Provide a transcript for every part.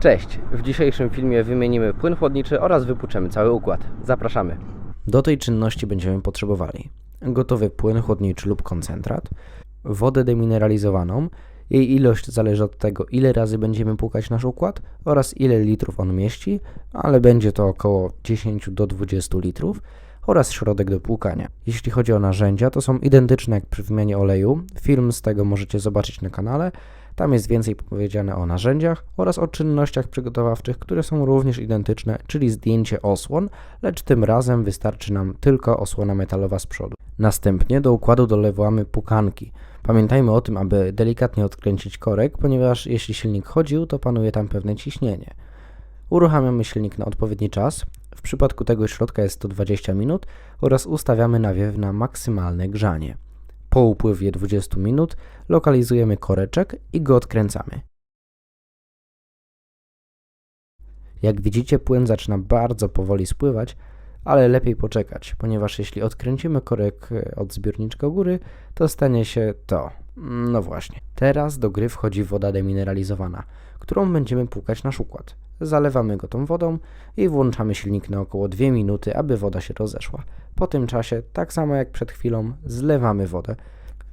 Cześć! W dzisiejszym filmie wymienimy płyn chłodniczy oraz wypłuczemy cały układ. Zapraszamy. Do tej czynności będziemy potrzebowali gotowy płyn chłodniczy lub koncentrat, wodę demineralizowaną. Jej ilość zależy od tego, ile razy będziemy płukać nasz układ oraz ile litrów on mieści, ale będzie to około 10 do 20 litrów oraz środek do płukania. Jeśli chodzi o narzędzia, to są identyczne jak przy wymianie oleju. Film z tego możecie zobaczyć na kanale. Tam jest więcej powiedziane o narzędziach oraz o czynnościach przygotowawczych, które są również identyczne, czyli zdjęcie osłon, lecz tym razem wystarczy nam tylko osłona metalowa z przodu. Następnie do układu dolewamy pukanki. Pamiętajmy o tym, aby delikatnie odkręcić korek, ponieważ jeśli silnik chodził, to panuje tam pewne ciśnienie. Uruchamiamy silnik na odpowiedni czas. W przypadku tego środka jest 120 minut oraz ustawiamy nawiew na maksymalne grzanie. Po upływie 20 minut lokalizujemy koreczek i go odkręcamy. Jak widzicie, płyn zaczyna bardzo powoli spływać, ale lepiej poczekać, ponieważ jeśli odkręcimy korek e, od zbiorniczka góry, to stanie się to. No właśnie. Teraz do gry wchodzi woda demineralizowana, którą będziemy płukać nasz układ. Zalewamy go tą wodą i włączamy silnik na około 2 minuty, aby woda się rozeszła. Po tym czasie, tak samo jak przed chwilą, zlewamy wodę.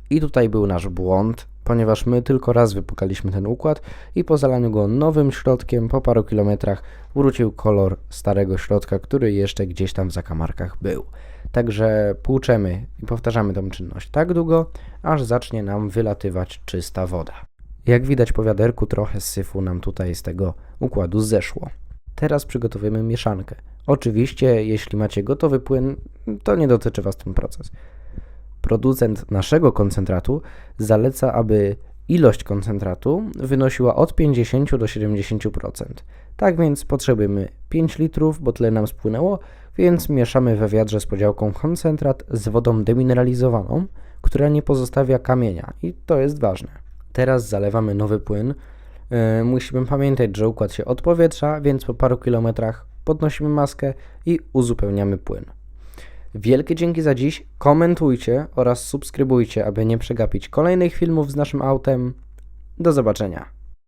I tutaj był nasz błąd, ponieważ my tylko raz wypukaliśmy ten układ i po zalaniu go nowym środkiem po paru kilometrach wrócił kolor starego środka, który jeszcze gdzieś tam w zakamarkach był. Także płuczemy i powtarzamy tą czynność tak długo, aż zacznie nam wylatywać czysta woda. Jak widać po wiaderku, trochę syfu nam tutaj z tego układu zeszło. Teraz przygotowujemy mieszankę. Oczywiście, jeśli macie gotowy płyn, to nie dotyczy Was ten proces. Producent naszego koncentratu zaleca, aby ilość koncentratu wynosiła od 50 do 70%. Tak więc potrzebujemy 5 litrów, bo tyle nam spłynęło, więc mieszamy we wiadrze z podziałką koncentrat z wodą demineralizowaną, która nie pozostawia kamienia i to jest ważne. Teraz zalewamy nowy płyn. Yy, musimy pamiętać, że układ się odpowietrza, więc po paru kilometrach podnosimy maskę i uzupełniamy płyn. Wielkie dzięki za dziś. Komentujcie oraz subskrybujcie, aby nie przegapić kolejnych filmów z naszym autem. Do zobaczenia.